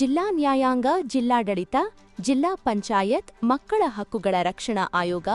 ಜಿಲ್ಲಾ ನ್ಯಾಯಾಂಗ ಜಿಲ್ಲಾಡಳಿತ, ಜಿಲ್ಲಾ ಪಂಚಾಯತ್, ಮಕ್ಕಳ ಹಕ್ಕುಗಳ ರಕ್ಷಣಾ ಆಯೋಗ,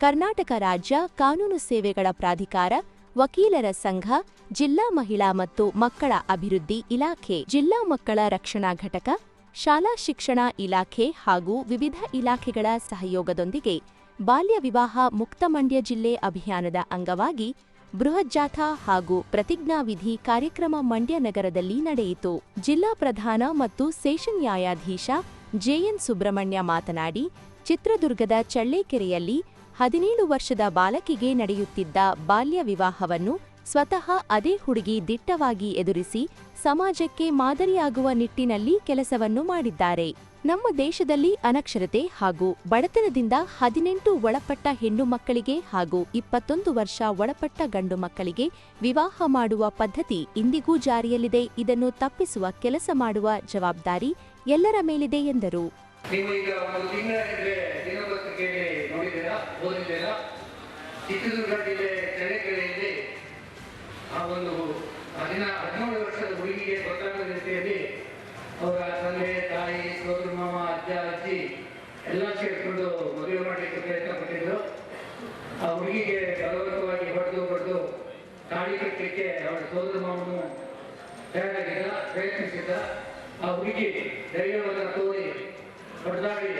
ಕರ್ನಾಟಕ ರಾಜ್ಯ ಕಾನೂನು ಸೇವೆಗಳ ಪ್ರಾಧಿಕಾರ, ವಕೀಲರ ಸಂಘ, ಜಿಲ್ಲಾ ಮಹಿಳಾ ಮತ್ತು ಮಕ್ಕಳ ಅಭಿವೃದ್ಧಿ ಇಲಾಖೆ, ಜಿಲ್ಲಾ ಮಕ್ಕಳ ರಕ್ಷಣಾ ಘಟಕ, ಶಾಲಾ ಶಿಕ್ಷಣ ಇಲಾಖೆ ಹಾಗೂ ವಿವಿಧ ಇಲಾಖೆಗಳ ಸಹಯೋಗದೊಂದಿಗೆ ಬಾಲ್ಯ ವಿವಾಹ ಮುಕ್ತ ಮಂಡ್ಯ ಜಿಲ್ಲೆ ಅಭಿಯಾನದ ಅಂಗವಾಗಿ ಬೃಹತ್ ಜಾಥಾ ಹಾಗೂ ಪ್ರತಿಜ್ಞಾವಿಧಿ ಕಾರ್ಯಕ್ರಮ ಮಂಡ್ಯ ನಗರದಲ್ಲಿ ನಡೆಯಿತು. ಜಿಲ್ಲಾ ಪ್ರಧಾನ ಮತ್ತು ಸೆಷನ್ ನ್ಯಾಯಾಧೀಶ ಜೆಎನ್ ಸುಬ್ರಹ್ಮಣ್ಯ ಮಾತನಾಡಿ, ಚಿತ್ರದುರ್ಗದ ಚಳ್ಳೆಕೆರೆಯಲ್ಲಿ ಹದಿನೇಳು ವರ್ಷದ ಬಾಲಕಿಗೆ ನಡೆಯುತ್ತಿದ್ದ ಬಾಲ್ಯ ವಿವಾಹವನ್ನು ಸ್ವತಃ ಅದೇ ಹುಡುಗಿ ದಿಟ್ಟವಾಗಿ ಎದುರಿಸಿ, ಸಮಾಜಕ್ಕೆ ಮಾದರಿಯಾಗುವ ನಿಟ್ಟಿನಲ್ಲಿ ಕೆಲಸವನ್ನು ಮಾಡಿದ್ದಾರೆ. ನಮ್ಮ ದೇಶದಲ್ಲಿ ಅನಕ್ಷರತೆ ಹಾಗೂ ಬಡತನದಿಂದ ಹದಿನೆಂಟು ಒಳಪಟ್ಟ ಹೆಣ್ಣು ಮಕ್ಕಳಿಗೆ ಹಾಗೂ ಇಪ್ಪತ್ತೊಂದು ವರ್ಷ ಒಳಪಟ್ಟ ಗಂಡು ಮಕ್ಕಳಿಗೆ ವಿವಾಹ ಮಾಡುವ ಪದ್ಧತಿ ಇಂದಿಗೂ ಜಾರಿಯಲ್ಲಿದೆ. ಇದನ್ನು ತಪ್ಪಿಸುವ ಕೆಲಸ ಮಾಡುವ ಜವಾಬ್ದಾರಿ ಎಲ್ಲರ ಮೇಲಿದೆ ಎಂದರು. ಆ ಒಂದು ಹದಿನ ಹದಿನೇಳು ವರ್ಷದ ಹುಡುಗಿಗೆ ಗೊತ್ತಾಗದ ರೀತಿಯಲ್ಲಿ ಅವರ ತಂದೆ ತಾಯಿ ಸೋದರ ಮಾವ ಅಜ್ಜ, ಅಜ್ಜಿ ಎಲ್ಲ ಸೇರಿಕೊಂಡು ಮದುವೆ ಮಾಡಲಿಕ್ಕೆ ಪ್ರಯತ್ನ ಪಟ್ಟಿದ್ರು. ಆ ಹುಡುಗಿಗೆ ಬಲವಂತವಾಗಿ ಹೊಡೆದು ಹೊಡೆದು ತಾಳಿ ಕಟ್ಟಲಿಕ್ಕೆ ಅವರ ಸೋದರ ಮಾವನು ತಯಾರಾಗಿದ್ದ, ಪ್ರಯತ್ನಿಸಿದ್ದ. ಆ ಹುಡುಗಿ ಧೈರ್ಯವನ್ನು ತೋರಿ ಹೊಡೆದಾಡಿ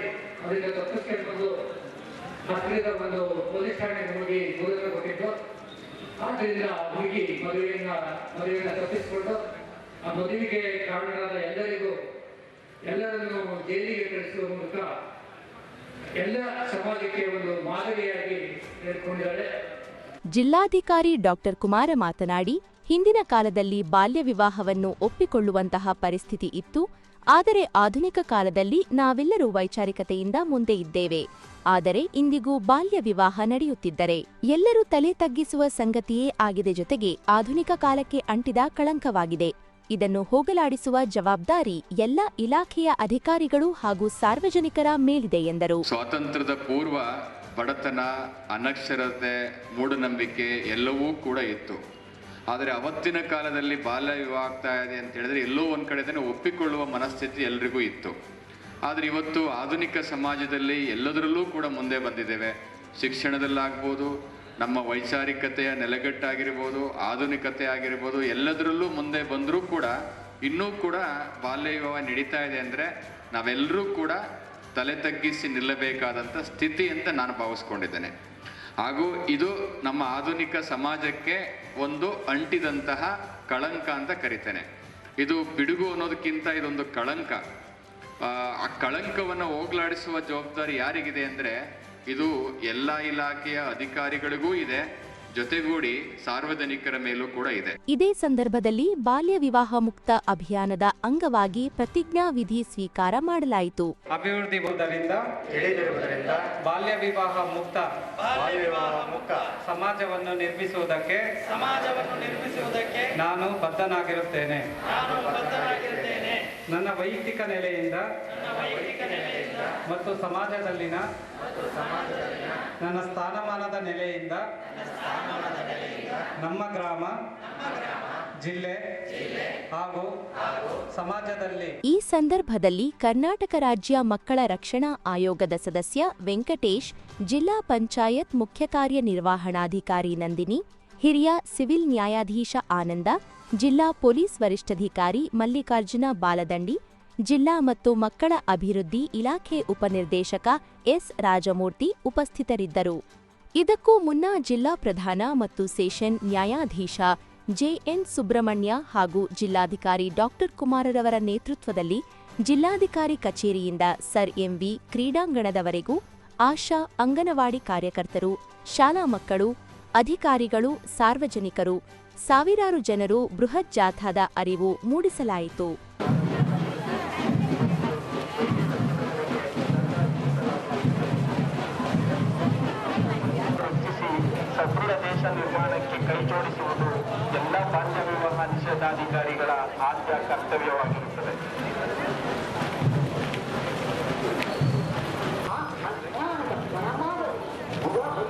ಅವರಿಂದ ತಪ್ಪಿಸ್ಕೊಂಡು ಬಂದು ಹತ್ತಿರದ ಒಂದು ಪೊಲೀಸ್ ಠಾಣೆಗೆ ಹೋಗಿ ದೂರನ್ನು ಕೊಟ್ಟಿದ್ದು ಆದ್ದರಿಂದ ಆ ಹುಡುಗಿ ಮದುವೆಯನ್ನ, ಮದುವೆಯನ್ನು ತಪ್ಪಿಸಿಕೊಂಡು ಆ ಮದುವೆಗೆ ಕಾರಣರಾದ ಎಲ್ಲರಿಗೂ, ಎಲ್ಲರನ್ನು ಜೈಲಿಗೆ ಕಳಿಸುವ ಮೂಲಕ ಎಲ್ಲ ಸಮಾಜಕ್ಕೆ ಒಂದು ಮಾದರಿಯಾಗಿ ಸೇರಿಕೊಂಡಿದ್ದಾರೆ ಜಿಲ್ಲಾಧಿಕಾರಿ ಡಾಕ್ಟರ್ ಕುಮಾರ ಮಾತನಾಡಿ, ಹಿಂದಿನ ಕಾಲದಲ್ಲಿ ಬಾಲ್ಯ ವಿವಾಹವನ್ನು ಒಪ್ಪಿಕೊಳ್ಳುವಂತಹ ಪರಿಸ್ಥಿತಿ ಇತ್ತು. ಆದರೆ ಆಧುನಿಕ ಕಾಲದಲ್ಲಿ ನಾವೆಲ್ಲರೂ ವೈಚಾರಿಕತೆಯಿಂದ ಮುಂದೆ ಇದ್ದೇವೆ. ಆದರೆ ಇಂದಿಗೂ ಬಾಲ್ಯ ವಿವಾಹ ನಡೆಯುತ್ತಿದ್ದರೆ ಎಲ್ಲರೂ ತಲೆ ತಗ್ಗಿಸುವ ಸಂಗತಿಯೇ ಆಗಿದೆ ಜೊತೆಗೆ ಆಧುನಿಕ ಕಾಲಕ್ಕೆ ಅಂಟಿದ ಕಳಂಕವಾಗಿದೆ. ಇದನ್ನು ಹೋಗಲಾಡಿಸುವ ಜವಾಬ್ದಾರಿ ಎಲ್ಲ ಇಲಾಖೆಯ ಅಧಿಕಾರಿಗಳು ಹಾಗೂ ಸಾರ್ವಜನಿಕರ ಮೇಲಿದೆ ಎಂದರು. ಸ್ವಾತಂತ್ರ್ಯದ ಪೂರ್ವ ಬಡತನ, ಅನಕ್ಷರತೆ, ಮೂಢನಂಬಿಕೆ ಎಲ್ಲವೂ ಕೂಡ ಇತ್ತು. ಆದರೆ ಅವತ್ತಿನ ಕಾಲದಲ್ಲಿ ಬಾಲ್ಯ ವಿವಾಹ ಆಗ್ತಾ ಇದೆ ಅಂತ ಹೇಳಿದ್ರೆ ಎಲ್ಲೋ ಒಂದು ಕಡೆ ಅದನ್ನು ಒಪ್ಪಿಕೊಳ್ಳುವ ಮನಸ್ಥಿತಿ ಎಲ್ರಿಗೂ ಇತ್ತು. ಆದರೆ ಇವತ್ತು ಆಧುನಿಕ ಸಮಾಜದಲ್ಲಿ ಎಲ್ಲದರಲ್ಲೂ ಕೂಡ ಮುಂದೆ ಬಂದಿದ್ದೇವೆ. ಶಿಕ್ಷಣದಲ್ಲಾಗ್ಬೋದು ನಮ್ಮ ವೈಚಾರಿಕತೆಯ ನೆಲೆಗಟ್ಟಾಗಿರ್ಬೋದು ಆಧುನಿಕತೆ ಆಗಿರ್ಬೋದು ಎಲ್ಲದರಲ್ಲೂ ಮುಂದೆ ಬಂದರೂ ಕೂಡ, ಇನ್ನೂ ಕೂಡ ಬಾಲ್ಯ ವಿವಾಹ ನಡೀತಾ ಇದೆ ಅಂದರೆ ನಾವೆಲ್ಲರೂ ಕೂಡ ತಲೆ ತಗ್ಗಿಸಿ ನಿಲ್ಲಬೇಕಾದಂಥ ಸ್ಥಿತಿ ಅಂತ ನಾನು ಭಾವಿಸ್ಕೊಂಡಿದ್ದೇನೆ. ಹಾಗೂ ಇದು ನಮ್ಮ ಆಧುನಿಕ ಸಮಾಜಕ್ಕೆ ಒಂದು ಅಂಟಿದಂತಹ ಕಳಂಕ ಅಂತ ಕರಿತೇನೆ. ಇದು ಪಿಡುಗು ಅನ್ನೋದಕ್ಕಿಂತ ಇದೊಂದು ಕಳಂಕ. ಆ ಕಳಂಕವನ್ನು ಹೋಗ್ಲಾಡಿಸುವ ಜವಾಬ್ದಾರಿ ಯಾರಿಗಿದೆ ಅಂದರೆ ಇದು ಎಲ್ಲ ಇಲಾಖೆಯ ಅಧಿಕಾರಿಗಳಿಗೂ ಇದೆ. ಜೊತೆಗೂಡಿ ಸಾರ್ವಜನಿಕರ ಮೇಲೂ ಕೂಡ ಇದೆ. ಇದೇ ಸಂದರ್ಭದಲ್ಲಿ ಬಾಲ್ಯ ವಿವಾಹ ಮುಕ್ತ ಅಭಿಯಾನದ ಅಂಗವಾಗಿ ಪ್ರತಿಜ್ಞಾ ವಿಧಿ ಸ್ವೀಕಾರ ಮಾಡಲಾಯಿತು. ಅಭಿವೃದ್ಧಿ ಹೊಂದರಿಂದ ತಿಳಿದಿರುವುದರಿಂದ ಬಾಲ್ಯ ವಿವಾಹ ಮುಕ್ತ ಬಾಲ್ಯ ವಿವಾಹ ಮುಕ್ತ ಸಮಾಜವನ್ನು ನಿರ್ಮಿಸುವುದಕ್ಕೆ ಸಮಾಜವನ್ನು ನಿರ್ಮಿಸುವುದಕ್ಕೆ ನಾನು ಬದ್ಧನಾಗಿರುತ್ತೇನೆ. ನಾನು ಬದ್ಧನಾಗಿರುತ್ತೇನೆ. ನನ್ನ ವೈಯಕ್ತಿಕ ನೆಲೆಯಿಂದ ಮತ್ತು ಸಮಾಜದಲ್ಲಿನ ನನ್ನ ಸ್ಥಾನಮಾನದ ನೆಲೆಯಿಂದ ನಮ್ಮ ಗ್ರಾಮ, ಜಿಲ್ಲೆ ಹಾಗೂ ಸಮಾಜದಲ್ಲಿ ಈ ಸಂದರ್ಭದಲ್ಲಿ ಕರ್ನಾಟಕ ರಾಜ್ಯ ಮಕ್ಕಳ ರಕ್ಷಣಾ ಆಯೋಗದ ಸದಸ್ಯ ವೆಂಕಟೇಶ್, ಜಿಲ್ಲಾ ಪಂಚಾಯತ್ ಮುಖ್ಯ ಕಾರ್ಯನಿರ್ವಹಣಾಧಿಕಾರಿ ನಂದಿನಿ, ಹಿರಿಯ ಸಿವಿಲ್ ನ್ಯಾಯಾಧೀಶ ಆನಂದ ಜಿಲ್ಲಾ ಪೊಲೀಸ್ ವರಿಷ್ಠಾಧಿಕಾರಿ ಮಲ್ಲಿಕಾರ್ಜುನ ಬಾಲದಂಡಿ, ಜಿಲ್ಲಾ ಮತ್ತು ಮಕ್ಕಳ ಅಭಿವೃದ್ಧಿ ಇಲಾಖೆ ಉಪನಿರ್ದೇಶಕ ಎಸ್ ರಾಜಮೂರ್ತಿ ಉಪಸ್ಥಿತರಿದ್ದರು. ಇದಕ್ಕೂ ಮುನ್ನ ಜಿಲ್ಲಾ ಪ್ರಧಾನ ಮತ್ತು ಸೆಷನ್ ನ್ಯಾಯಾಧೀಶ ಜೆಎನ್ ಸುಬ್ರಹ್ಮಣ್ಯ ಹಾಗೂ ಜಿಲ್ಲಾಧಿಕಾರಿ ಡಾಕ್ಟರ್ ಕುಮಾರರವರ ನೇತೃತ್ವದಲ್ಲಿ ಜಿಲ್ಲಾಧಿಕಾರಿ ಕಚೇರಿಯಿಂದ ಸರ್ ಎಂವಿ ಕ್ರೀಡಾಂಗಣದವರೆಗೂ ಆಶಾ ಅಂಗನವಾಡಿ ಕಾರ್ಯಕರ್ತರು, ಶಾಲಾ ಮಕ್ಕಳು, ಅಧಿಕಾರಿಗಳು, ಸಾರ್ವಜನಿಕರು ಸಾವಿರಾರು ಜನರು ಬೃಹತ್ ಜಾಥಾದ ಅರಿವು ಮೂಡಿಸಲಾಯಿತು. ಸದೃಢ ದೇಶ ನಿರ್ಮಾಣಕ್ಕೆ ಎಲ್ಲ ಬಾಲ್ಯ ವಿವಾಹ ನಿಷೇಧಾಧಿಕಾರಿಗಳ ಆದ್ಯ ಕರ್ತವ್ಯವಾಗಿರುತ್ತದೆ.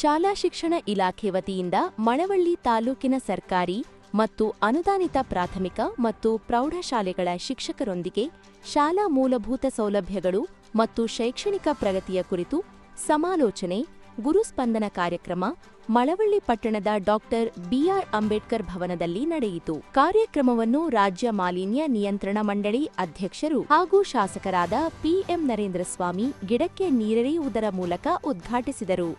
ಶಾಲಾ ಶಿಕ್ಷಣ ಇಲಾಖೆ ವತಿಯಿಂದ ಮಳವಳ್ಳಿ ತಾಲೂಕಿನ ಸರ್ಕಾರಿ ಮತ್ತು ಅನುದಾನಿತ ಪ್ರಾಥಮಿಕ ಮತ್ತು ಪ್ರೌಢಶಾಲೆಗಳ ಶಿಕ್ಷಕರೊಂದಿಗೆ ಶಾಲಾ ಮೂಲಭೂತ ಸೌಲಭ್ಯಗಳು ಮತ್ತು ಶೈಕ್ಷಣಿಕ ಪ್ರಗತಿಯ ಕುರಿತು ಸಮಾಲೋಚನೆ ಗುರುಸ್ಪಂದನ ಕಾರ್ಯಕ್ರಮ, ಮಳವಳ್ಳಿ ಪಟ್ಟಣದ ಡಾಕ್ಟರ್ ಬಿಆರ್ ಅಂಬೇಡ್ಕರ್ ಭವನದಲ್ಲಿ ನಡೆಯಿತು. ಕಾರ್ಯಕ್ರಮವನ್ನು ರಾಜ್ಯ ಮಾಲಿನ್ಯ ನಿಯಂತ್ರಣ ಮಂಡಳಿ ಅಧ್ಯಕ್ಷರು ಹಾಗೂ ಶಾಸಕರಾದ ಪಿಎಂ ನರೇಂದ್ರ ಸ್ವಾಮಿ ಗಿಡಕ್ಕೆ ನೀರೆರೆಯುವುದರ ಮೂಲಕ ಉದ್ಘಾಟಿಸಿದರು.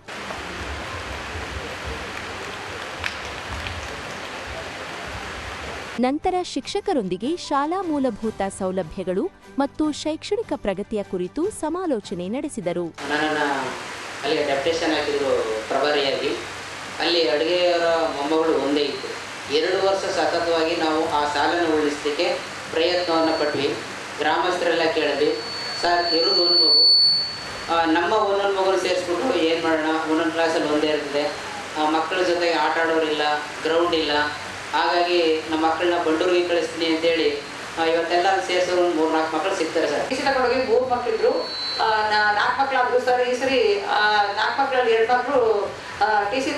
ನಂತರ ಶಿಕ್ಷಕರೊಂದಿಗೆ ಶಾಲಾ ಮೂಲಭೂತ ಸೌಲಭ್ಯಗಳು ಮತ್ತು ಶೈಕ್ಷಣಿಕ ಪ್ರಗತಿಯ ಕುರಿತು ಸಮಾಲೋಚನೆ ನಡೆಸಿದರು. ಹಾಕಿದ್ರು ಪ್ರಭಾರಿಯಾಗಿ. ಅಲ್ಲಿ ಅಡುಗೆಯವರ ಮೊಮ್ಮಗಳು ಒಂದೇ ಇತ್ತು. ಎರಡು ವರ್ಷ ಸತತವಾಗಿ ನಾವು ಆ ಸಾಲನ್ನು ಉಳಿಸಲಿಕ್ಕೆ ಪ್ರಯತ್ನವನ್ನು ಪಟ್ವಿ. ಗ್ರಾಮಸ್ಥರೆಲ್ಲ ಕೇಳಿದ್ವಿ, ಸರ್, ಇರೋದು ಒಂದು ಮಗು. ನಮ್ಮ ಒಂದೊಂದು ಮಗು ಸೇರಿಸ್ಬಿಟ್ಟು ಏನು ಮಾಡೋಣ? ಒಂದೊಂದು ಕ್ಲಾಸಲ್ಲಿ ಒಂದೇ ಇರ್ತದೆ. ಮಕ್ಕಳ ಜೊತೆಗೆ ಆಟ ಆಡೋರಿಲ್ಲ ಗ್ರೌಂಡ್ ಇಲ್ಲ. ಹಾಗಾಗಿ ನಮ್ಮ ಮಕ್ಕಳನ್ನ ಬಂಡೂರಿಗೆ ಕಳಿಸ್ತೀನಿ ಅಂತೇಳಿ ಆ, ಇವತ್ತೆಲ್ಲ ಸೇರಿಸೋರು ಒಂದು ಮೂರು ನಾಲ್ಕು ಮಕ್ಕಳು ಸಿಗ್ತಾರೆ ಸರ್. ಟಿ ಸಿ ಕೊಡೋಗಿ ಮೂರು ಮಕ್ಕಳಿದ್ರು ನಾಲ್ಕು ಮಕ್ಕಳಾದ್ರು ಸರ್ ಈ ಸರಿ ನಾಲ್ಕು ಮಕ್ಕಳಲ್ಲಿ ಎರಡು ಮಕ್ಕಳು ಟಿ ಸಿ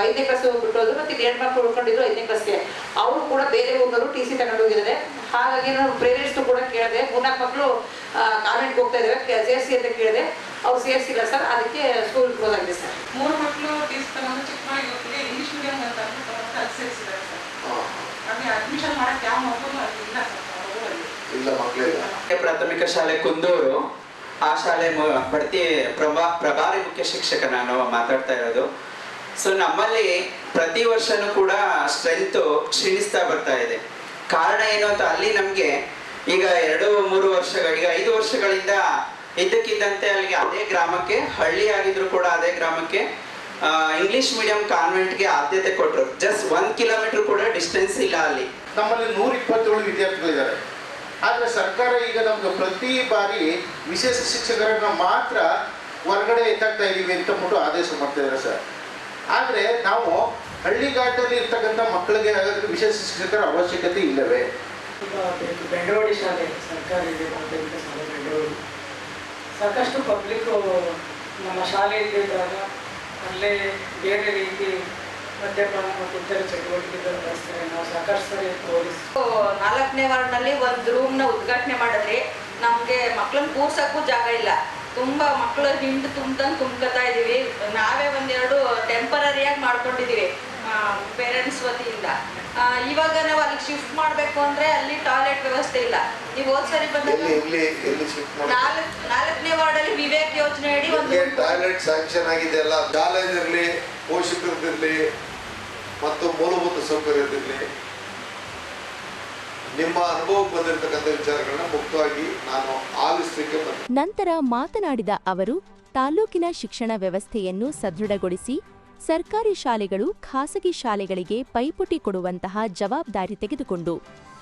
ಐದನೇ ಕ್ಲಾಸ್ ಬಿಟ್ಟೋದ್ರು ಮತ್ತೆ ಎರಡು ಮಕ್ಕಳು ಉಳ್ಕೊಂಡಿದ್ರು ಐದನೇ ಕ್ಲಾಸ್ಗೆ ಅವರು ಕೂಡ ಬೇರೆ ಹೋಗೋರು ಟಿ ಸಿ ತಗೊಂಡು ಹೋಗಿದ್ದಾರೆ. ಹಾಗಾಗಿ ನಾನು ಪೇರೆಂಟ್ಸ್ ಕೂಡ ಕೇಳಿದೆ. ಮೂರ್ನಾಲ್ಕು ಮಕ್ಕಳು ಕಾನ್ವೆಂಟ್ಗೆ ಹೋಗ್ತಾ ಇದ್ದಾರೆ ಸೇರಿಸಿ ಅಂತ ಕೇಳಿದೆ. ಅವ್ರು ಸೇರಿಸಿಲ್ಲ ಸರ್. ಅದಕ್ಕೆ ಸ್ಕೂಲ್ ಕ್ಲೋಸ್ ಆಗಿದೆ ಸರ್. ಮೂರು ಮಕ್ಕಳು ಟೀಸ್ ತಗೊಂಡು ಚಿಕ್ಕ ಮಕ್ಕಳಿಗೆ ಇಂಗ್ಲೀಷ್ ಮೀಡಿಯಂ ಅಂತ ಸೇರಿಸಿದ್ದಾರೆ ಸರ್. ಅಡ್ಮಿಷನ್ ಮಾಡಕ್ಕೆ ಯಾವ ಮಗುನು ಇಲ್ಲ ಸರ್ ಇಲ್ಲ ಮಕ್ಕಳಿಲ್ಲ ಪ್ರಾಥಮಿಕ ಶಾಲೆ ಕುಂದೂರು ಆ ಶಾಲೆ ಬಡ್ತಿ ಪ್ರಭಾ ಪ್ರಭಾರಿ ಮುಖ್ಯ ಶಿಕ್ಷಕ ನಾನು ಮಾತಾಡ್ತಾ ಇರೋದು. ಸೊ ನಮ್ಮಲ್ಲಿ ಪ್ರತಿ ವರ್ಷನೂ ಕೂಡ ಸ್ಟ್ರೆಂತ್ ಕ್ಷೀಣಿಸ್ತಾ ಬರ್ತಾ ಇದೆ. ಕಾರಣ ಏನು ಅಂತ ಅಲ್ಲಿ ನಮಗೆ ಈಗ ಎರಡು ಮೂರು ವರ್ಷಗಳ ಈಗ ಐದು ವರ್ಷಗಳಿಂದ ಇದ್ದಕ್ಕಿದ್ದಂತೆ ಅಲ್ಲಿಗೆ ಅದೇ ಗ್ರಾಮಕ್ಕೆ ಹಳ್ಳಿ ಆಗಿದ್ರು ಕೂಡ ಅದೇ ಗ್ರಾಮಕ್ಕೆ ಇಂಗ್ಲಿಷ್ ಮೀಡಿಯಂ ಕಾನ್ವೆಂಟ್ಗೆ ಆದ್ಯತೆ ಕೊಟ್ಟರು ಜಸ್ಟ್ ಒಂದು ಕಿಲೋಮೀಟರ್ ಕೂಡ ಡಿಸ್ಟೆನ್ಸ್ ಇಲ್ಲ ಅಲ್ಲಿ. ನಮ್ಮಲ್ಲಿ ನೂರ ಇಪ್ಪತ್ತೇಳು ವಿದ್ಯಾರ್ಥಿಗಳಿದ್ದಾರೆ. ಆದರೆ ಸರ್ಕಾರ ಈಗ ನಮ್ಗೆ ಪ್ರತಿ ಬಾರಿ ವಿಶೇಷ ಶಿಕ್ಷಕರನ್ನ ಮಾತ್ರ ಹೊರಗಡೆ ಎತ್ತಾಗ್ತಾ ಇದ್ದೀವಿ ಅಂತ ಅಂದ್ಬಿಟ್ಟು ಆದೇಶ ಮಾಡ್ತಾ ಇದ್ದಾರೆ ಸರ್. ಆದರೆ ನಾವು ಹಳ್ಳಿಗಾಟಲ್ಲಿ ಇರ್ತಕ್ಕಂಥ ಮಕ್ಕಳಿಗೆ ಹಾಗಾದ್ರೆ ವಿಶೇಷ ಶಿಕ್ಷಕರ ಅವಶ್ಯಕತೆ ಇಲ್ಲವೇ? ಬೆಂಗಳೂರು ಶಾಲೆ ಸರ್ಕಾರಿ ಶಾಲೆ ಬೆಂಗಳೂರು. ಸಾಕಷ್ಟು ಪಬ್ಲಿಕ್ ನಮ್ಮ ಶಾಲೆಯಲ್ಲಿ ಇದ್ದಾಗ ಅಲ್ಲೇ ಬೇರೆ ರೀತಿ ಮದ್ಯಪಾನ ಮತ್ತು ಇತರ ಚಟುವಟಿಕೆಗಳು ನಡೆಸ್ತಾರೆ. ನಾವು ಸಾಕಷ್ಟು ಪೊಲೀಸ್ ನಾಲ್ಕನೇ ವಾರ್ಡ್ನಲ್ಲಿ ಒಂದು ರೂಮ್ನ ಉದ್ಘಾಟನೆ ಮಾಡಿದ್ರಿ ನಮಗೆ ಮಕ್ಕಳನ್ನ ಕೂರ್ಸಕ್ಕೂ ಜಾಗ ಇಲ್ಲ. ತುಂಬ ಮಕ್ಕಳು ಹಿಂಡು ತುಂಬ್ದಂಗೆ ತುಂಬ್ಕೊತಾ ಇದ್ದೀವಿ ನಾವೇ ಒಂದೆರಡು ಟೆಂಪರರಿಯಾಗಿ ಮಾಡ್ಕೊಂಡಿದ್ದೀವಿ ಪೇರೆಂಟ್ಸ್ ವತಿಯಿಂದ. ಆ, ಇವಾಗ ನಾವು ಅಲ್ಲಿ ಶಿಫ್ಟ್ ಮಾಡಬೇಕು ಅಂದ್ರೆ ಅಲ್ಲಿ ಟಾಯ್ಲೆಟ್ ವ್ಯವಸ್ಥೆ ಇಲ್ಲ. ನೀವು ಹೋದ ಸರಿ ನಾಲ್ಕು ನಾಲ್ಕನೇ ವಾರ್ಡಲ್ಲಿ ವಿವೇಕ್ ಯೋಜನೆ ಅಡಿ ಒಂದು ಟಾಯ್ಲೆಟ್ ಸ್ಯಾಂಕ್ಷನ್ ಆಗಿದೆ ಅಲ್ಲ? ಕಾಲೇಜ್ ಇರಲಿ ಪೋಷಕರದಿರಲಿ ಮತ್ತು ಮೂಲಭೂತ ಸೌಕರ್ಯದಿರಲಿ ನಿಮ್ಮ ಅನುಭವಕ್ಕೆ ಬಂದಿರತಕ್ಕಂಥ ವಿಚಾರಗಳನ್ನ ಮುಕ್ತವಾಗಿ ನಾನು ಆಲಿಸಲಿಕ್ಕೆ ಬಂದೆ ನಂತರ ಮಾತನಾಡಿದ ಅವರು ತಾಲೂಕಿನ ಶಿಕ್ಷಣ ವ್ಯವಸ್ಥೆಯನ್ನು ಸದೃಢಗೊಳಿಸಿ ಸರ್ಕಾರಿ ಶಾಲೆಗಳು ಖಾಸಗಿ ಶಾಲೆಗಳಿಗೆ ಪೈಪೋಟಿ ಕೊಡುವಂತಹ ಜವಾಬ್ದಾರಿ ತೆಗೆದುಕೊಂಡು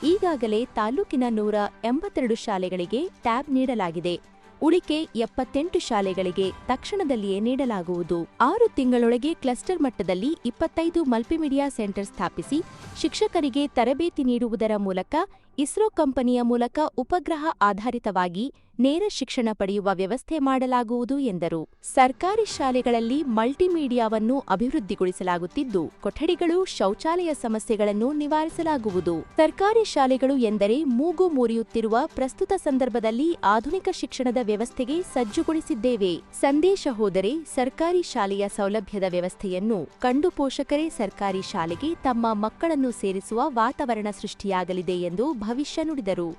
ಈಗಾಗಲೇ ತಾಲೂಕಿನ ನೂರ ಎಂಬತ್ತೆರಡು ಶಾಲೆಗಳಿಗೆ ಟ್ಯಾಬ್ ನೀಡಲಾಗಿದೆ. ಉಳಿಕೆ ಎಪ್ಪತ್ತೆಂಟು ಶಾಲೆಗಳಿಗೆ ತಕ್ಷಣದಲ್ಲಿಯೇ ನೀಡಲಾಗುವುದು. ಆರು ತಿಂಗಳೊಳಗೆ ಕ್ಲಸ್ಟರ್ ಮಟ್ಟದಲ್ಲಿ ಇಪ್ಪತ್ತೈದು ಮಲ್ಪಿಮೀಡಿಯಾ ಸೆಂಟರ್ ಸ್ಥಾಪಿಸಿ ಶಿಕ್ಷಕರಿಗೆ ತರಬೇತಿ ನೀಡುವುದರ ಮೂಲಕ ಇಸ್ರೋ ಕಂಪನಿಯ ಮೂಲಕ ಉಪಗ್ರಹ ಆಧಾರಿತವಾಗಿ ನೇರ ಶಿಕ್ಷಣ ಪಡೆಯುವ ವ್ಯವಸ್ಥೆ ಮಾಡಲಾಗುವುದು ಎಂದರು. ಸರ್ಕಾರಿ ಶಾಲೆಗಳಲ್ಲಿ ಮಲ್ಟಿಮೀಡಿಯಾವನ್ನು ಅಭಿವೃದ್ಧಿಗೊಳಿಸಲಾಗುತ್ತಿದ್ದು, ಕೊಠಡಿಗಳು, ಶೌಚಾಲಯ ಸಮಸ್ಯೆಗಳನ್ನು ನಿವಾರಿಸಲಾಗುವುದು. ಸರ್ಕಾರಿ ಶಾಲೆಗಳು ಎಂದರೆ ಮೂಗು ಮುರಿಯುತ್ತಿರುವ ಪ್ರಸ್ತುತ ಸಂದರ್ಭದಲ್ಲಿ ಆಧುನಿಕ ಶಿಕ್ಷಣದ ವ್ಯವಸ್ಥೆಗೆ ಸಜ್ಜುಗೊಳಿಸಿದ್ದೇವೆ. ಸಂದೇಶ ಹೋದರೆ ಸರ್ಕಾರಿ ಶಾಲೆಯ ಸೌಲಭ್ಯದ ವ್ಯವಸ್ಥೆಯನ್ನು ಕಂಡು ಪೋಷಕರೇ ಸರ್ಕಾರಿ ಶಾಲೆಗೆ ತಮ್ಮ ಮಕ್ಕಳನ್ನು ಸೇರಿಸುವ ವಾತಾವರಣ ಸೃಷ್ಟಿಯಾಗಲಿದೆ ಎಂದು ಭವಿಷ್ಯ ನುಡಿದರು.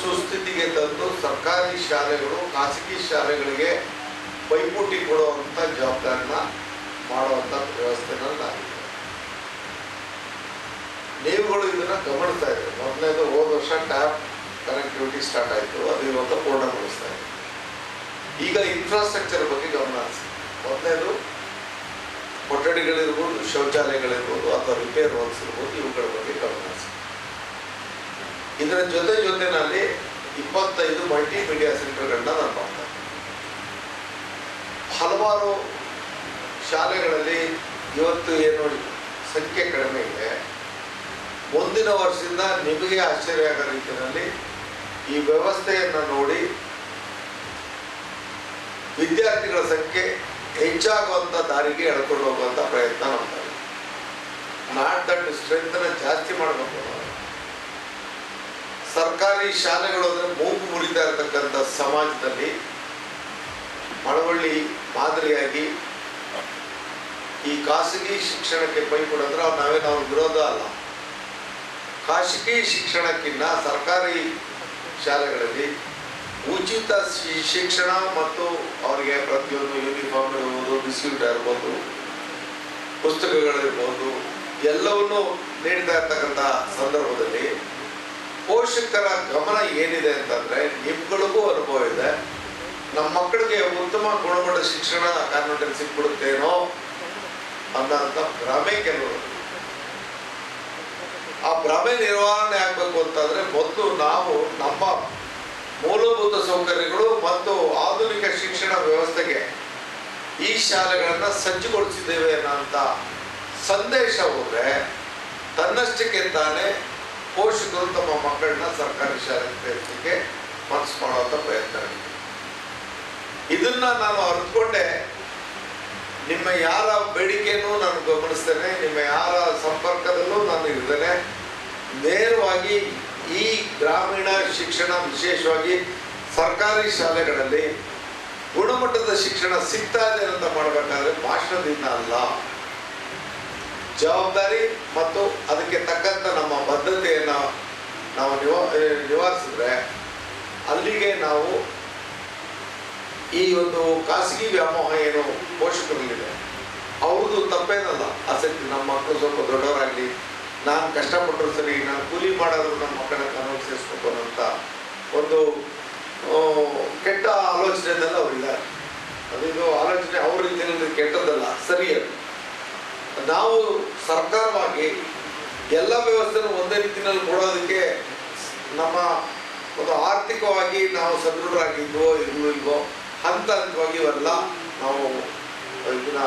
ಸುಸ್ಥಿತಿಗೆ ತಂದು ಸರ್ಕಾರಿ ಶಾಲೆಗಳು, ಖಾಸಗಿ ಶಾಲೆಗಳಿಗೆ ಪೈಪೋಟಿ ಕೊಡುವಂಥ ಜವಾಬ್ದಾರಿನ ಮಾಡುವಂಥ ವ್ಯವಸ್ಥೆನ ನಾವಿದೆ ನೀವುಗಳು ಇದನ್ನು ಗಮನಿಸ್ತಾ ಇದೆ ಮೊದಲನೇದು ಹೋದ ವರ್ಷ ಟ್ಯಾಪ್ ಕನೆಕ್ಟಿವಿಟಿ ಸ್ಟಾರ್ಟ್ ಆಯಿತು. ಅದು ಇವತ್ತು ಪೂರ್ಣಗೊಳಿಸ್ತಾ ಇದೆ ಈಗ ಇನ್ಫ್ರಾಸ್ಟ್ರಕ್ಚರ್ ಬಗ್ಗೆ ಗಮನ ಹರಿಸಿ. ಮೊದಲನೇದು ಕೊಠಡಿಗಳಿರ್ಬೋದು, ಶೌಚಾಲಯಗಳಿರ್ಬೋದು ಅಥವಾ ರಿಪೇರ್ ವರ್ಕ್ಸ್ ಇರ್ಬೋದು, ಇವುಗಳ ಬಗ್ಗೆ ಗಮನ ಹರಿಸಿ. ಇದರ ಜೊತೆ ಜೊತೆನಲ್ಲಿ ಇಪ್ಪತ್ತೈದು ಮಲ್ಟಿಮೀಡಿಯಾ ಸೆಂಟರ್ಗಳನ್ನ ನಾನು ಮಾಡ್ತಾ ಹಲವಾರು ಶಾಲೆಗಳಲ್ಲಿ ಇವತ್ತು ಏನು ಸಂಖ್ಯೆ ಕಡಿಮೆ ಇದೆ. ಮುಂದಿನ ವರ್ಷದಿಂದ ನಿಮಗೆ ಆಶ್ಚರ್ಯ ಆಗೋ ರೀತಿಯಲ್ಲಿ ಈ ವ್ಯವಸ್ಥೆಯನ್ನು ನೋಡಿ ವಿದ್ಯಾರ್ಥಿಗಳ ಸಂಖ್ಯೆ ಹೆಚ್ಚಾಗುವಂಥ ದಾರಿಗೆ ಎಳ್ಕೊಂಡು ಹೋಗುವಂಥ ಪ್ರಯತ್ನ ಮಾಡ್ತಾರೆ ನಾಟ್ ದಟ್ ಸ್ಟ್ರೆಂತನ್ನ ಜಾಸ್ತಿ ಮಾಡಬೇಕು. ಸರ್ಕಾರಿ ಶಾಲೆಗಳು ಅಂದರೆ ಮೂಗು ಮುರಿತಾ ಇರತಕ್ಕಂಥ ಸಮಾಜದಲ್ಲಿ ಮಳವಳ್ಳಿ ಮಾದರಿಯಾಗಿ ಈ ಖಾಸಗಿ ಶಿಕ್ಷಣಕ್ಕೆ ಪೈ ಕೊಡಂದ್ರೆ ಅವ್ರು ನಾವೇನು ಅವ್ರ ವಿರೋಧ ಅಲ್ಲ. ಖಾಸಗಿ ಶಿಕ್ಷಣಕ್ಕಿಂತ ಸರ್ಕಾರಿ ಶಾಲೆಗಳಲ್ಲಿ ಉಚಿತ ಶಿಕ್ಷಣ ಮತ್ತು ಅವರಿಗೆ ಪ್ರತಿಯೊಂದು ಯೂನಿಫಾರ್ಮ್ ಇರ್ಬೋದು ಬಿಸ್ಕ್ಯೂಟ್ ಇರ್ಬೋದು, ಪುಸ್ತಕಗಳಿರ್ಬೋದು, ಎಲ್ಲವನ್ನು ನೀಡ್ತಾ ಇರ್ತಕ್ಕಂಥ ಸಂದರ್ಭದಲ್ಲಿ ಪೋಷಕರ ಗಮನ ಏನಿದೆ ಅಂತಂದ್ರೆ ನಿಮ್ಗಳಿಗೂ ಅನುಭವ ಇದೆ. ನಮ್ಮ ಮಕ್ಕಳಿಗೆ ಉತ್ತಮ ಗುಣಮಟ್ಟದ ಶಿಕ್ಷಣ ಕಾನ್ವೆಂಟಲ್ಲಿ ಸಿಕ್ಬಿಡುತ್ತೇನೋ ಅನ್ನೋಂಥ ಭ್ರಮೆ ಕೆಲವರು. ಆ ಭ್ರಮೆ ನಿರ್ವಹಣೆ ಆಗಬೇಕು ಅಂತಂದ್ರೆ ಮೊದಲು ನಾವು ನಮ್ಮ ಮೂಲಭೂತ ಸೌಕರ್ಯಗಳು ಮತ್ತು ಆಧುನಿಕ ಶಿಕ್ಷಣ ವ್ಯವಸ್ಥೆಗೆ ಈ ಶಾಲೆಗಳನ್ನ ಸಜ್ಜುಗೊಳಿಸಿದ್ದೇವೆ ಅನ್ನೋಂಥ ಸಂದೇಶ ಹೋದ್ರೆ ತನ್ನಷ್ಟಕ್ಕೆ ತಾನೇ ಪೋಷಕರು ತಮ್ಮ ಮಕ್ಕಳನ್ನ ಸರ್ಕಾರಿ ಶಾಲೆಗೆ ಸೇರಿಸಲಿಕ್ಕೆ ಮನಸ್ಸು ಮಾಡುವಂಥ ಪ್ರಯತ್ನ. ಇದನ್ನ ನಾನು ಅರ್ಥಕೊಂಡೆ ನಿಮ್ಮ ಯಾರ ಬೇಡಿಕೆಯನ್ನು ನಾನು ಗಮನಿಸ್ತೇನೆ. ನಿಮ್ಮ ಯಾರ ಸಂಪರ್ಕದಲ್ಲೂ ನಾನು ಇರ್ತೇನೆ ನೇರವಾಗಿ ಈ ಗ್ರಾಮೀಣ ಶಿಕ್ಷಣ, ವಿಶೇಷವಾಗಿ ಸರ್ಕಾರಿ ಶಾಲೆಗಳಲ್ಲಿ ಗುಣಮಟ್ಟದ ಶಿಕ್ಷಣ ಸಿಗ್ತಾ ಇದೆ ಅಂತ ಮಾಡಬೇಕಾದ್ರೆ ಭಾಷಣದಿಂದ ಅಲ್ಲ. ಜವಾಬ್ದಾರಿ ಮತ್ತು ಅದಕ್ಕೆ ತಕ್ಕಂತ ನಮ್ಮ ಬದ್ಧತೆಯನ್ನು ನಾವು ನಿವಾ ನಿವಾರಿಸಿದ್ರೆ ಅಲ್ಲಿಗೆ ನಾವು ಈ ಒಂದು ಖಾಸಗಿ ವ್ಯಾಮೋಹ ಏನು ಪೋಷಕರಲ್ಲಿದೆ. ಅವ್ರದ್ದು ತಪ್ಪೇನಲ್ಲ. ಆಸಕ್ತಿ ನಮ್ಮ ಮಕ್ಕಳು ಸ್ವಲ್ಪ ದೊಡ್ಡವರಾಗಲಿ, ನಾನು ಕಷ್ಟಪಟ್ಟರು ಸರಿ, ನಾನು ಕೂಲಿ ಮಾಡೋದು ನಮ್ಮ ಮಕ್ಕಳನ್ನ ಕಾನೂನು ಸೇರಿಸ್ಬೇಕು ಅಂತ ಒಂದು ಕೆಟ್ಟ ಆಲೋಚನೆದಲ್ಲ ಅವರಿದ್ದಾರೆ. ಅದೊಂದು ಆಲೋಚನೆ ಅವ್ರ ರೀತಿಯಲ್ಲಿ ಕೆಟ್ಟದ್ದಲ್ಲ, ಸರಿ ಅದು. ನಾವು ಸರ್ಕಾರವಾಗಿ ಎಲ್ಲ ವ್ಯವಸ್ಥೆನೂ ಒಂದೇ ರೀತಿಯಲ್ಲಿ ಕೊಡೋದಕ್ಕೆ ನಮ್ಮ ಒಂದು ಆರ್ಥಿಕವಾಗಿ ನಾವು ಸದೃಢರಾಗಿದ್ವೋ ಇಲ್ವೋ ಇಲ್ವೋ, ಹಂತ ಹಂತವಾಗಿ ಇವೆಲ್ಲ ನಾವು ಇದನ್ನ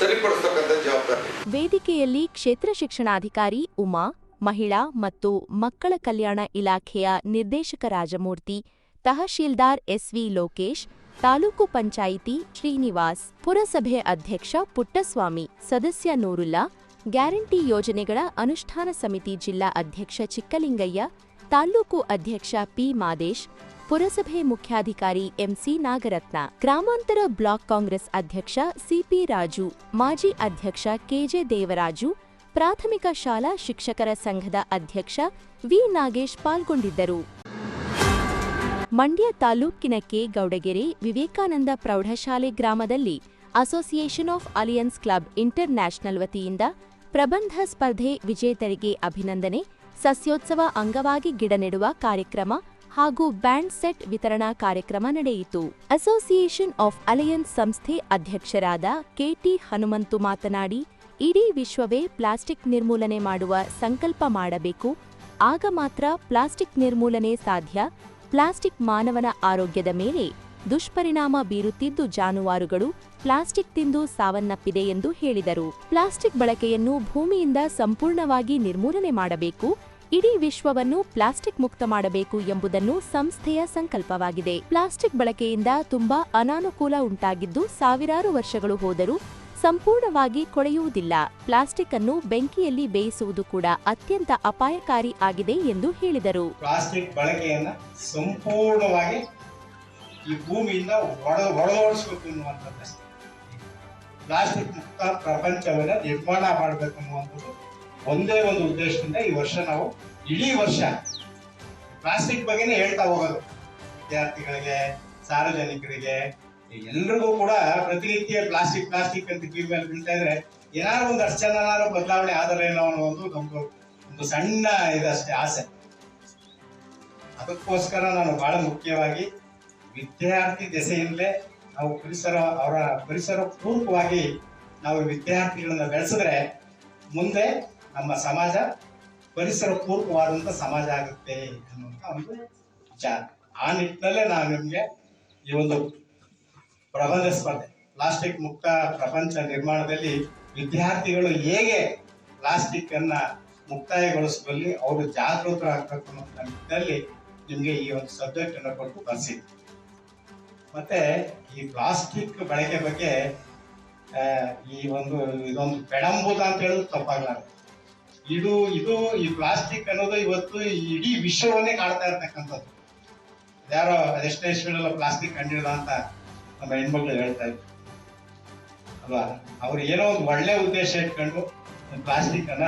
ಸರಿಪಡಿಸ್ತಕ್ಕಂಥ ಜವಾಬ್ದಾರಿ. ವೇದಿಕೆಯಲ್ಲಿ ಕ್ಷೇತ್ರ ಶಿಕ್ಷಣಾಧಿಕಾರಿ ಉಮಾ, ಮಹಿಳಾ ಮತ್ತು ಮಕ್ಕಳ ಕಲ್ಯಾಣ ಇಲಾಖೆಯ ನಿರ್ದೇಶಕ ರಾಜಮೂರ್ತಿ, ತಹಶೀಲ್ದಾರ್ ಎಸ್ವಿ ಲೋಕೇಶ್ ತಾಲೂಕು ಪಂಚಾಯಿತಿ ಶ್ರೀನಿವಾಸ್, ಪುರಸಭೆ ಅಧ್ಯಕ್ಷ ಪುಟ್ಟಸ್ವಾಮಿ, ಸದಸ್ಯ ನೂರುಲ್ಲಾ, ಗ್ಯಾರಂಟಿ ಯೋಜನೆಗಳ ಅನುಷ್ಠಾನ ಸಮಿತಿ ಜಿಲ್ಲಾ ಅಧ್ಯಕ್ಷ ಚಿಕ್ಕಲಿಂಗಯ್ಯ, ತಾಲೂಕು ಅಧ್ಯಕ್ಷ ಪಿ ಮಾದೇಶ್, ಪುರಸಭೆ ಮುಖ್ಯಾಧಿಕಾರಿ ಎಂಸಿ ನಾಗರತ್ನ, ಗ್ರಾಮಾಂತರ ಬ್ಲಾಕ್ ಕಾಂಗ್ರೆಸ್ ಅಧ್ಯಕ್ಷ ಸಿಪಿ ರಾಜು, ಮಾಜಿ ಅಧ್ಯಕ್ಷ ಕೆಜೆ ದೇವರಾಜು, ಪ್ರಾಥಮಿಕ ಶಾಲಾ ಶಿಕ್ಷಕರ ಸಂಘದ ಅಧ್ಯಕ್ಷ ವಿ ನಾಗೇಶ್ ಪಾಲ್ಗೊಂಡಿದ್ದರು. ಮಂಡ್ಯ ತಾಲೂಕಿನ ಕೆ ಗೌಡಗೆರೆ ವಿವೇಕಾನಂದ ಪ್ರೌಢಶಾಲೆ ಗ್ರಾಮದಲ್ಲಿ Association of Alliance Club International ವತಿಯಿಂದ ಪ್ರಬಂಧ ಸ್ಪರ್ಧೆ ವಿಜೇತರಿಗೆ ಅಭಿನಂದನೆ. ಸಸ್ಯೋತ್ಸವ ಅಂಗವಾಗಿ ಗಿಡ ನೆಡುವ ಕಾರ್ಯಕ್ರಮ ಹಾಗೂ ಬ್ಯಾಂಡ್ ಸೆಟ್ ವಿತರಣಾ ಕಾರ್ಯಕ್ರಮ ನಡೆಯಿತು. ಅಸೋಸಿಯೇಷನ್ ಆಫ್ ಅಲಯನ್ಸ್ ಸಂಸ್ಥೆ ಅಧ್ಯಕ್ಷರಾದ ಕೆಟಿ ಹನುಮಂತು ಮಾತನಾಡಿ, ಇಡೀ ವಿಶ್ವವೇ ಪ್ಲಾಸ್ಟಿಕ್ ನಿರ್ಮೂಲನೆ ಮಾಡುವ ಸಂಕಲ್ಪ ಮಾಡಬೇಕು. ಆಗ ಮಾತ್ರ ಪ್ಲಾಸ್ಟಿಕ್ ನಿರ್ಮೂಲನೆ ಸಾಧ್ಯ. ಪ್ಲಾಸ್ಟಿಕ್ ಮಾನವನ ಆರೋಗ್ಯದ ಮೇಲೆ ದುಷ್ಪರಿಣಾಮ ಬೀರುತ್ತಿದ್ದು ಜಾನುವಾರುಗಳು ಪ್ಲಾಸ್ಟಿಕ್ ತಿಂದು ಸಾವನ್ನಪ್ಪಿದೆ ಎಂದು ಹೇಳಿದರು. ಪ್ಲಾಸ್ಟಿಕ್ ಬಳಕೆಯನ್ನು ಭೂಮಿಯಿಂದ ಸಂಪೂರ್ಣವಾಗಿ ನಿರ್ಮೂಲನೆ ಮಾಡಬೇಕು, ಇಡೀ ವಿಶ್ವವನ್ನು ಪ್ಲಾಸ್ಟಿಕ್ ಮುಕ್ತ ಮಾಡಬೇಕು ಎಂಬುದನ್ನು ಸಂಸ್ಥೆಯ ಸಂಕಲ್ಪವಾಗಿದೆ. ಪ್ಲಾಸ್ಟಿಕ್ ಬಳಕೆಯಿಂದ ತುಂಬಾ ಅನಾನುಕೂಲ ಉಂಟಾಗಿದ್ದು ಸಾವಿರಾರು ವರ್ಷಗಳು ಹೋದರೂ ಸಂಪೂರ್ಣವಾಗಿ ಕೊಳೆಯುವುದಿಲ್ಲ. ಪ್ಲಾಸ್ಟಿಕ್ ಅನ್ನು ಬೆಂಕಿಯಲ್ಲಿ ಬೇಯಿಸುವುದು ಕೂಡ ಅತ್ಯಂತ ಅಪಾಯಕಾರಿ ಆಗಿದೆ ಎಂದು ಹೇಳಿದರು. ಪ್ಲಾಸ್ಟಿಕ್ ಬಳಕೆಯನ್ನ ಸಂಪೂರ್ಣವಾಗಿ ಈ ಭೂಮಿಯಿಂದ ಪ್ಲಾಸ್ಟಿಕ್ ಮುಕ್ತ ಪ್ರಪಂಚವನ್ನ ನಿರ್ಮಾಣ ಮಾಡಬೇಕು ಅನ್ನುವಂಥದ್ದು ಒಂದೇ ಒಂದು ಉದ್ದೇಶದಿಂದ ಈ ವರ್ಷ ನಾವು ಇಡೀ ವರ್ಷ ಪ್ಲಾಸ್ಟಿಕ್ ಬಗ್ಗೆನೇ ಹೇಳ್ತಾ ಹೋಗೋದು. ವಿದ್ಯಾರ್ಥಿಗಳಿಗೆ, ಸಾರ್ವಜನಿಕರಿಗೆ ಎಲ್ರಿಗೂ ಕೂಡ ಪ್ರತಿನಿತ್ಯ ಪ್ಲಾಸ್ಟಿಕ್ ಪ್ಲಾಸ್ಟಿಕ್ ಅಂತ ಕಿವಿ ಮೇಲೆ ಬೀಳ್ತಾ ಇದ್ರೆ ಏನಾದ್ರು ಒಂದು ಅಷ್ಟು ಬದಲಾವಣೆ ಆದರೆ ಏನೋ ಅನ್ನೋ ಒಂದು ನಮ್ದು ಒಂದು ಸಣ್ಣ ಇದಷ್ಟೇ ಆಸೆ. ಅದಕ್ಕೋಸ್ಕರ ನಾನು ಬಹಳ ಮುಖ್ಯವಾಗಿ ವಿದ್ಯಾರ್ಥಿ ದೆಸೆಯಿಂದಲೇ ನಾವು ಪರಿಸರ, ಅವರ ಪರಿಸರ ಪೂರ್ವಕವಾಗಿ ನಾವು ವಿದ್ಯಾರ್ಥಿಗಳನ್ನ ಬೆಳೆಸಿದ್ರೆ ಮುಂದೆ ನಮ್ಮ ಸಮಾಜ ಪರಿಸರ ಪೂರ್ವಕವಾದಂಥ ಸಮಾಜ ಆಗುತ್ತೆ ಅನ್ನುವಂಥ ಒಂದು ವಿಚಾರ. ಆ ನಿಟ್ಟಿನಲ್ಲೇ ನಾನು ನಿಮಗೆ ಈ ಒಂದು ಪ್ರಬಂಧ ಸ್ಪರ್ಧೆ. ಪ್ಲಾಸ್ಟಿಕ್ ಮುಕ್ತ ಪ್ರಪಂಚ ನಿರ್ಮಾಣದಲ್ಲಿ ವಿದ್ಯಾರ್ಥಿಗಳು ಹೇಗೆ ಪ್ಲಾಸ್ಟಿಕ್ ಅನ್ನ ಮುಕ್ತಾಯಗೊಳಿಸುವಲ್ಲಿ ಅವರು ಜಾಗೃತರಾಗಬೇಕು ಅನ್ನೋ ನಿಟ್ಟಿನಲ್ಲಿ ನಿಮಗೆ ಈ ಒಂದು ಸಬ್ಜೆಕ್ಟ್ ಅನ್ನು ಕೊಟ್ಟು ಬರ್ಸಿ ಮತ್ತೆ ಈ ಪ್ಲಾಸ್ಟಿಕ್ ಬಳಕೆ ಬಗ್ಗೆ ಈ ಒಂದು, ಇದೊಂದು ಪೆಡಂಬೂತ ಅಂತ ಹೇಳೋದು ತಪ್ಪಾಗಲಾರದು. ಇದು ಇದು ಈ ಪ್ಲಾಸ್ಟಿಕ್ ಅನ್ನೋದು ಇವತ್ತು ಇಡೀ ವಿಶ್ವವನ್ನೇ ಕಾಡ್ತಾ ಇರ್ತಕ್ಕಂಥದ್ದು. ಯಾರೋ ಅದೆಷ್ಟೇ ಪ್ಲಾಸ್ಟಿಕ್ ಕಂಡಿಡ್ದ ಅಂತ ನಮ್ಮ ಹೆಣ್ಮಕ್ಳು ಹೇಳ್ತಾ ಇದ್ರು. ಅಲ್ವಾ? ಅವ್ರು ಏನೋ ಒಂದು ಒಳ್ಳೆ ಉದ್ದೇಶ ಇಟ್ಕೊಂಡು ಪ್ಲಾಸ್ಟಿಕ್ ಅನ್ನ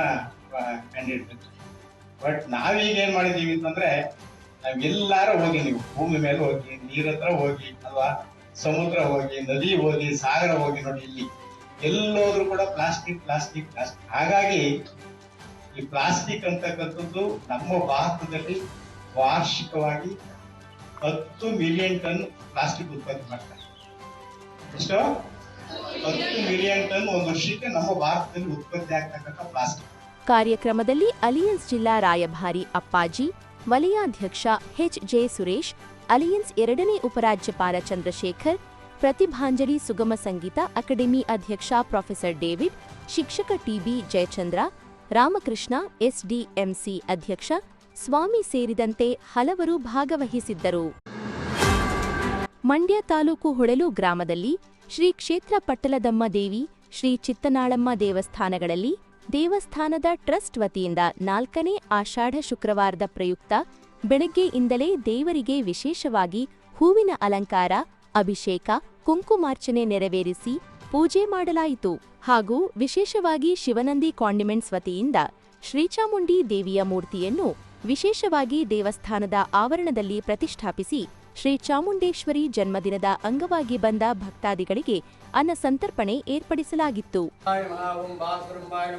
ಕಂಡಿಡ್ಬೇಕು ಬಟ್ ನಾವೀಗ ಏನ್ ಮಾಡಿದೀವಿ ಅಂತಂದ್ರೆ, ನಾವೆಲ್ಲಾರು ಹೋಗಿ, ನೀವು ಭೂಮಿ ಮೇಲೆ ಹೋಗಿ, ನೀರ್ ಹತ್ರ ಹೋಗಿ, ಅಲ್ವಾ? ಸಮುದ್ರ ಹೋಗಿ, ನದಿ ಹೋಗಿ, ಸಾಗರ ಹೋಗಿ ನೋಡಿ ಇಲ್ಲಿ. ಎಲ್ಲೋದ್ರೂ ಕೂಡ ಪ್ಲಾಸ್ಟಿಕ್ ಪ್ಲಾಸ್ಟಿಕ್ ಪ್ಲಾಸ್ಟಿಕ್ ಹಾಗಾಗಿ ಈ ಪ್ಲಾಸ್ಟಿಕ್ ಅಂತಕ್ಕಂಥದ್ದು ನಮ್ಮ ಭಾರತದಲ್ಲಿ ವಾರ್ಷಿಕವಾಗಿ ಹತ್ತು ಮಿಲಿಯನ್ ಟನ್ ಪ್ಲಾಸ್ಟಿಕ್ ಉತ್ಪತ್ತಿ ಮಾಡ್ತಾರೆ. ಎಷ್ಟು ಹತ್ತು ಮಿಲಿಯನ್ ಟನ್ ಒಂದು ವರ್ಷಕ್ಕೆ ನಮ್ಮ ಭಾರತದಲ್ಲಿ ಉತ್ಪತ್ತಿ ಆಗ್ತಕ್ಕಂಥ ಪ್ಲಾಸ್ಟಿಕ್ ಕಾರ್ಯಕ್ರಮದಲ್ಲಿ ಅಲಿಯನ್ಸ್ ಜಿಲ್ಲಾ ರಾಯಭಾರಿ ಅಪ್ಪಾಜಿ ವಲಯಾಧ್ಯಕ್ಷ ಎಚ್ ಜೆ ಸುರೇಶ್ ಅಲಿಯನ್ಸ್ ಎರಡನೇ ಉಪರಾಜ್ಯಪಾಲ ಚಂದ್ರಶೇಖರ್, ಪ್ರತಿಭಾಂಜಲಿ ಸುಗಮ ಸಂಗೀತ ಅಕಾಡೆಮಿ ಅಧ್ಯಕ್ಷ ಪ್ರೊಫೆಸರ್ ಡೇವಿಡ್, ಶಿಕ್ಷಕ ಟಿಬಿ ಜಯಚಂದ್ರ, ರಾಮಕೃಷ್ಣ ಎಸ್ಡಿಎಂಸಿ ಅಧ್ಯಕ್ಷ ಸ್ವಾಮಿ ಸೇರಿದಂತೆ ಹಲವರು ಭಾಗವಹಿಸಿದ್ದರು. ಮಂಡ್ಯ ತಾಲೂಕು ಹೊಳೆಲು ಗ್ರಾಮದಲ್ಲಿ ಶ್ರೀ ಕ್ಷೇತ್ರ ಪಟ್ಟಲದಮ್ಮ ದೇವಿ, ಶ್ರೀ ಚಿತ್ತನಾಳಮ್ಮ ದೇವಸ್ಥಾನಗಳಲ್ಲಿ ದೇವಸ್ಥಾನದ ಟ್ರಸ್ಟ್ ವತಿಯಿಂದ ನಾಲ್ಕನೇ ಆಷಾಢ ಶುಕ್ರವಾರದ ಪ್ರಯುಕ್ತ ಬೆಳಗ್ಗೆಯಿಂದಲೇ ದೇವರಿಗೆ ವಿಶೇಷವಾಗಿ ಹೂವಿನ ಅಲಂಕಾರ, ಅಭಿಷೇಕ, ಕುಂಕುಮಾರ್ಚನೆ ನೆರವೇರಿಸಿ ಪೂಜೆ ಮಾಡಲಾಯಿತು. ಹಾಗೂ ವಿಶೇಷವಾಗಿ ಶಿವನಂದಿ ಕಾಂಡಿಮೆಂಟ್ಸ್ ವತಿಯಿಂದ ಶ್ರೀಚಾಮುಂಡಿ ದೇವಿಯ ಮೂರ್ತಿಯನ್ನು ವಿಶೇಷವಾಗಿ ದೇವಸ್ಥಾನದ ಆವರಣದಲ್ಲಿ ಪ್ರತಿಷ್ಠಾಪಿಸಿ ಶ್ರೀ ಚಾಮುಂಡೇಶ್ವರಿ ಜನ್ಮದಿನದ ಅಂಗವಾಗಿ ಬಂದ ಭಕ್ತಾದಿಗಳಿಗೆ ಅನ್ನ ಸಂತರ್ಪಣೆ ಏರ್ಪಡಿಸಲಾಗಿತ್ತು ಬಾಸುರಂಬಾಯ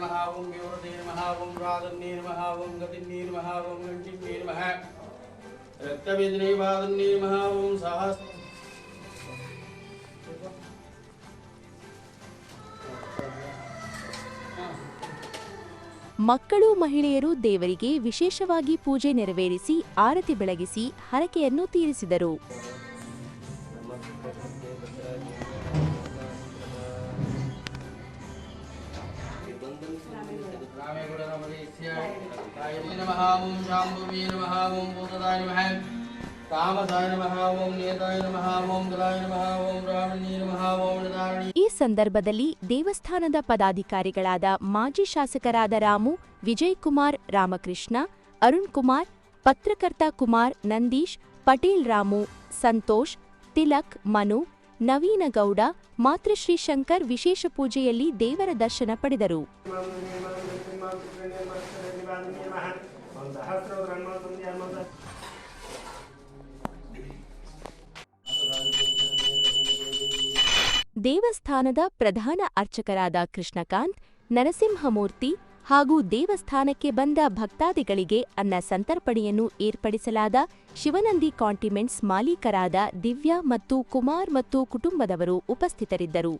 ಮಕ್ಕಳು ಮಹಿಳೆಯರು ದೇವರಿಗೆ ವಿಶೇಷವಾಗಿ ಪೂಜೆ ನೆರವೇರಿಸಿ ಆರತಿ ಬೆಳಗಿಸಿ ಹರಕೆಯನ್ನು ತೀರಿಸಿದರು. ಓಂ ಓಂ ಓಂ ಈ ಸಂದರ್ಭದಲ್ಲಿ ದೇವಸ್ಥಾನದ ಪದಾಧಿಕಾರಿಗಳಾದ ಮಾಜಿ ಶಾಸಕರಾದ ರಾಮು ವಿಜಯ್ ಕುಮಾರ್ ರಾಮಕೃಷ್ಣ, ಅರುಣ್ ಕುಮಾರ್, ಪತ್ರಕರ್ತ ಕುಮಾರ್, ನಂದೀಶ್, ಪಟೇಲ್ ರಾಮು, ಸಂತೋಷ್, ತಿಲಕ್, ಮನು, ನವೀನಗೌಡ ಮಾತೃಶ್ರೀ ಶಂಕರ್ ವಿಶೇಷ ಪೂಜೆಯಲ್ಲಿ ದೇವರ ದರ್ಶನ ಪಡೆದರು. ದೇವಸ್ಥಾನದ ಪ್ರಧಾನ ಅರ್ಚಕರಾದ ಕೃಷ್ಣಕಾಂತ್, ನರಸಿಂಹಮೂರ್ತಿ ಹಾಗೂ ದೇವಸ್ಥಾನಕ್ಕೆ ಬಂದ ಭಕ್ತಾದಿಗಳಿಗೆ ಅನ್ನ ಸಂತರ್ಪಣೆಯನ್ನು ಏರ್ಪಡಿಸಲಾದ ಶಿವನಂದಿ ಕಾಂಟಿಮೆಂಟ್ಸ್ ಮಾಲೀಕರಾದ ದಿವ್ಯಾ ಮತ್ತು ಕುಮಾರ್ ಮತ್ತು ಕುಟುಂಬದವರು ಉಪಸ್ಥಿತರಿದ್ದರು.